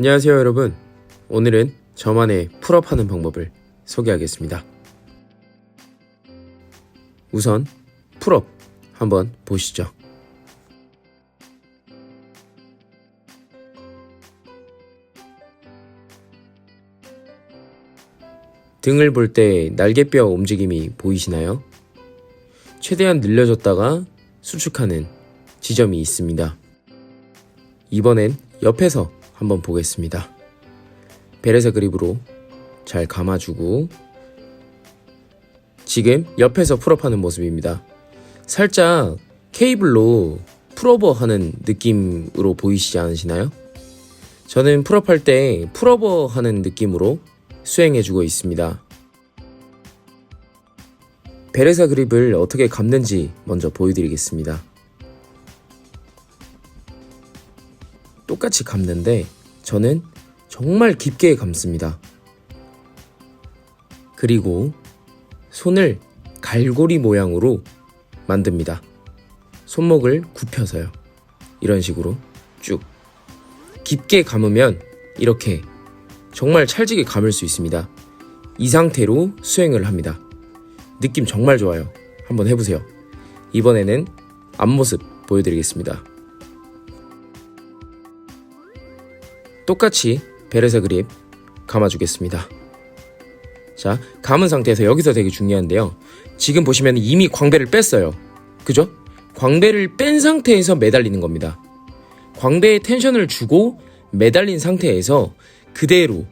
안녕하세요 여러분. 오늘은 저만의 풀업하는 방법을 소개하겠습니다. 우선 풀업 한번 보시죠. 등을 볼 때 날개뼈 움직임이 보이시나요? 최대한 늘려줬다가 수축하는 지점이 있습니다. 이번엔 옆에서 한번 보겠습니다. 베레사 그립으로 잘 감아주고 지금 옆에서 풀업하는 모습입니다. 살짝 케이블로 풀오버 하는 느낌으로 보이시지 않으시나요? 저는 풀업할 때 풀오버 하는 느낌으로 수행해주고 있습니다. 베레사 그립을 어떻게 감는지 먼저 보여드리겠습니다. 똑같이 감는데 저는 정말 깊게 감습니다. 그리고 손을 갈고리 모양으로 만듭니다. 손목을 굽혀서요. 이런 식으로 쭉 깊게 감으면 이렇게 정말 찰지게 감을 수 있습니다. 이 상태로 수행을 합니다. 느낌 정말 좋아요. 한번 해보세요. 이번에는 앞모습 보여드리겠습니다. 똑같이 베레사 그립 감아주겠습니다. 자, 감은 상태에서 여기서 되게 중요한데요. 지금 보시면 이미 광배를 뺐어요. 그죠? 광배를 뺀 상태에서 매달리는 겁니다. 광배에 텐션을 주고 매달린 상태에서 그대로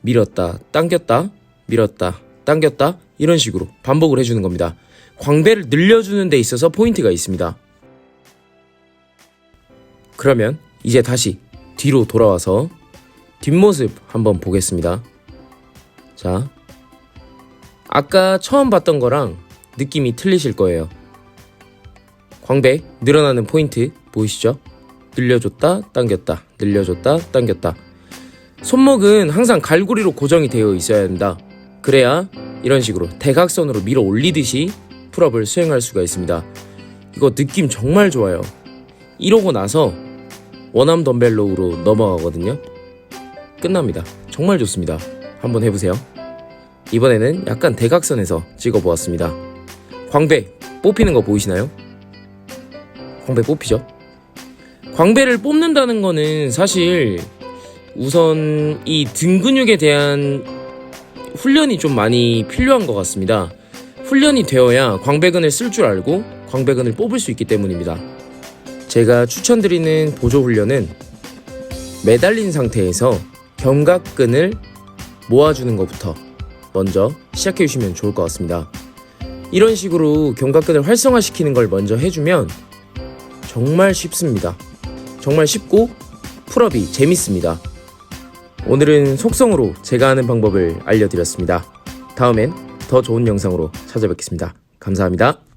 밀었다, 당겼다, 밀었다, 당겼다 이런 식으로 반복을 해주는 겁니다. 광배를 늘려주는 데 있어서 포인트가 있습니다. 그러면 이제 다시 뒤로 돌아와서 뒷모습 한번 보겠습니다. 자, 아까 처음 봤던 거랑 느낌이 틀리실 거예요. 광배 늘어나는 포인트 보이시죠? 늘려줬다, 당겼다, 늘려줬다, 당겼다. 손목은 항상 갈고리로 고정이 되어 있어야 한다. 그래야 이런 식으로 대각선으로 밀어 올리듯이 풀업을 수행할 수가 있습니다. 이거 느낌 정말 좋아요. 이러고 나서 원암 덤벨로우로 넘어가거든요. 끝납니다. 정말 좋습니다. 한번 해보세요. 이번에는 약간 대각선에서 찍어보았습니다. 광배 뽑히는 거 보이시나요? 광배 뽑히죠? 광배를 뽑는다는 거는 사실 우선 이 등 근육에 대한 훈련이 좀 많이 필요한 것 같습니다. 훈련이 되어야 광배근을 쓸 줄 알고 광배근을 뽑을 수 있기 때문입니다. 제가 추천드리는 보조 훈련은 매달린 상태에서 견갑근을 모아주는 것부터 먼저 시작해 주시면 좋을 것 같습니다. 이런 식으로 견갑근을 활성화시키는 걸 먼저 해주면 정말 쉽습니다. 정말 쉽고 풀업이 재밌습니다. 오늘은 속성으로 제가 하는 방법을 알려드렸습니다. 다음엔 더 좋은 영상으로 찾아뵙겠습니다. 감사합니다.